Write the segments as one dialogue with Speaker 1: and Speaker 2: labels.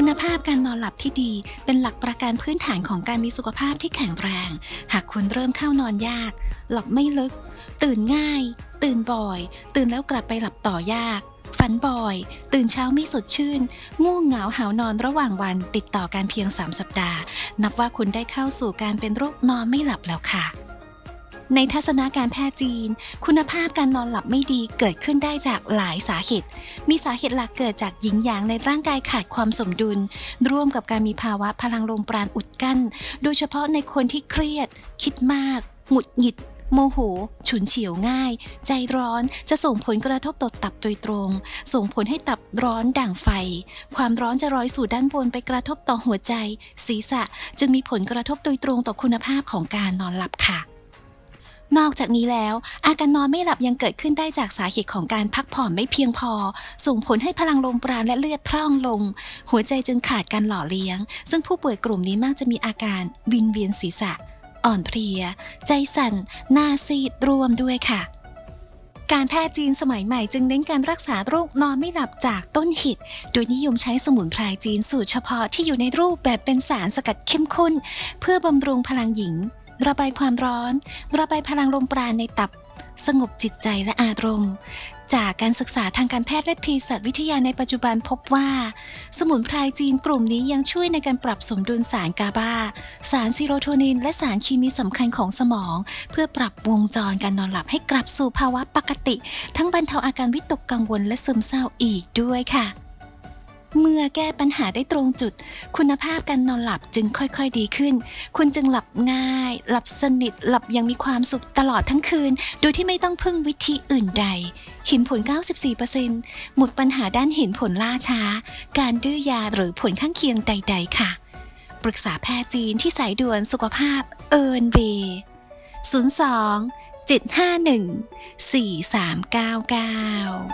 Speaker 1: คุณภาพการนอนหลับที่ดีเป็นหลักประกันพื้นฐานของการมีสุขภาพที่แข็งแรง หากคุณเริ่มเข้านอนยาก หลับไม่ลึก ตื่นง่าย ตื่นบ่อย ตื่นแล้วกลับไปหลับต่อยาก ฝันบ่อย ตื่นเช้าไม่สดชื่น ง่วงเหงาหาวนอนระหว่างวันติดต่อกันเพียง 3 สัปดาห์ นับว่าคุณได้เข้าสู่การเป็นโรคนอนไม่หลับแล้วค่ะ ในทัศนาการแพทย์จีน คุณภาพการนอนหลับไม่ดีเกิดขึ้นได้จากหลายสาเหตุ มีสาเหตุหลักเกิดจากหยิงหยางในร่างกายขาดความสมดุล ร่วมกับการมีภาวะพลังลมปราณอุดกั้น โดยเฉพาะในคนที่เครียด คิดมาก หงุดหงิดโมโห ฉุนเฉียวง่าย ใจร้อนจะส่งผลกระทบต่อตับโดยตรง ส่งผลให้ตับร้อนด่างไฟ ความร้อนจะร้อยสู่ด้านบนไปกระทบต่อหัวใจ ศีรษะ จึงมีผลกระทบโดยตรงต่อคุณภาพของการนอนหลับค่ะ นอกจากนี้แล้ว อาการนอนไม่หลับยังเกิดขึ้นได้จากสาเหตุของการพักผ่อนไม่เพียงพอ ส่งผลให้พลังลมปราณและเลือดพร่องลง หัวใจจึงขาดการหล่อเลี้ยง ซึ่งผู้ป่วยกลุ่มนี้มักจะมีอาการวินเวียนศีรษะ อ่อนเพลีย ใจสั่น หน้าซีดรวมด้วยค่ะการแพทย์จีนสมัยใหม่จึงเน้นการรักษาโรคนอนไม่หลับจากต้นหิด โดยนิยมใช้สมุนไพรจีนสูตรเฉพาะที่อยู่ในรูปแบบเป็นสารสกัดเข้มข้น เพื่อบำรุงพลังหญิง ระบายความร้อน ระบายพลังลมปราณในตับ สงบจิตใจและอารมณ์ จากการศึกษาทางการแพทย์และเภสัชวิทยาในปัจจุบันพบว่า สมุนไพรจีนกลุ่มนี้ยังช่วยในการปรับสมดุลสารกาบา สารซีโรโทนิน และสารเคมีสำคัญของสมอง เพื่อปรับวงจรการนอนหลับให้กลับสู่ภาวะปกติ ทั้งบรรเทาอาการวิตกกังวลและซึมเศร้าอีกด้วยค่ะ เมื่อแก้ปัญหาได้ตรงจุด คุณภาพการนอนหลับจึงค่อยๆดีขึ้น คุณจึงหลับง่าย หลับสนิท หลับอยังมีความสุขตลอดทั้งคืน โดยที่ไม่ต้องพึ่งวิธีอื่นใดห็นผล 94%หมดปัญหาด้านห็นผลล่าช้า การดื้อยาหรือผลข้างเคียงใด ๆ ค่ะ ปรึกษาแพทย์จีนที่สายด่วนสุขภาพเอิร์นเวย์02 751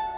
Speaker 1: 4399